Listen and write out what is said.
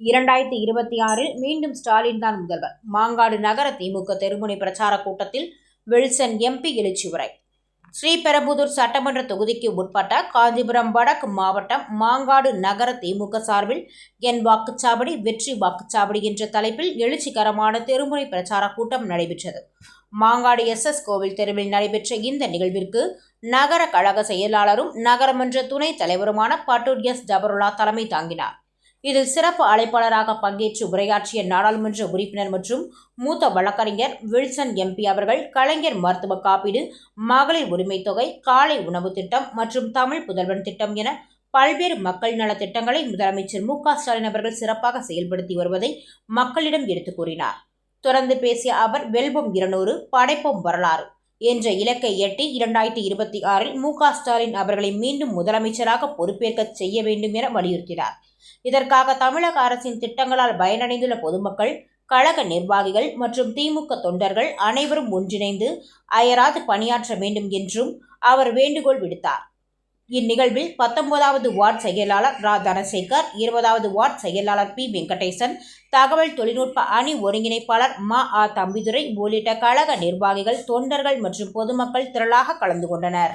இரண்டாயிரத்தி இருபத்தி ஆறில் மீண்டும் ஸ்டாலின் தான் முதல்வர். மாங்காடு நகர திமுக தெருமுனை பிரச்சார கூட்டத்தில் வில்சன் எம்பி எழுச்சி உரை. ஸ்ரீபெரம்புதூர் சட்டமன்ற தொகுதிக்கு உட்பட்ட காஞ்சிபுரம் வடக்கு மாவட்டம் மாங்காடு நகர திமுக சார்பில் என் வாக்குச்சாவடி வெற்றி வாக்குச்சாவடி என்ற தலைப்பில் எழுச்சிகரமான தெருமுனை பிரச்சார கூட்டம் நடைபெற்றது. மாங்காடு எஸ் எஸ் கோவில் தெருவில் நடைபெற்ற இந்த நிகழ்விற்கு நகர கழக செயலாளரும் நகரமன்ற துணைத் தலைவருமான பட்டூர் எஸ் ஜபருல்லா தலைமை தாங்கினார். இதில் சிறப்பு அழைப்பாளராக பங்கேற்று உரையாற்றிய நாடாளுமன்ற உறுப்பினர் மற்றும் மூத்த வழக்கறிஞர் வில்சன் எம்பி அவர்கள் கலைஞர் மருத்துவ காப்பீடு மகளிர் உரிமைத் தொகை காலை உணவு திட்டம் மற்றும் தமிழ் புதல்வன் திட்டம் என பல்வேறு மக்கள் நல திட்டங்களை முதலமைச்சர் மு க ஸ்டாலின் அவர்கள் சிறப்பாக செயல்படுத்தி வருவதை மக்களிடம் எடுத்துக் கூறினார். தொடர்ந்து பேசிய அவர் வெல்பம் இருநூறு படைப்போம் வரலாறு. என்ற இலக்கை எட்டி இரண்டாயிரத்தி இருபத்தி ஆறில் மு க ஸ்டாலின் அவர்களை மீண்டும் முதலமைச்சராக பொறுப்பேற்க செய்ய வேண்டும் என வலியுறுத்தினார். இதற்காக தமிழக அரசின் திட்டங்களால் பயனடைந்துள்ள பொதுமக்கள் கழக நிர்வாகிகள் மற்றும் திமுக தொண்டர்கள் அனைவரும் ஒன்றிணைந்து அயராது பணியாற்ற வேண்டும் என்றும் அவர் வேண்டுகோள் விடுத்தார். இந்நிகழ்வில் பத்தொன்பதாவது வார்டு செயலாளர் ரா. தனசேகர் இருபதாவது வார்டு செயலாளர் பி. வெங்கடேசன் தகவல் தொழில்நுட்ப அணி ஒருங்கிணைப்பாளர் மா. ஆ. தம்பிதுரை உள்ளிட்ட கழக நிர்வாகிகள் தொண்டர்கள் மற்றும் பொதுமக்கள் திரளாக கலந்து கொண்டனர்.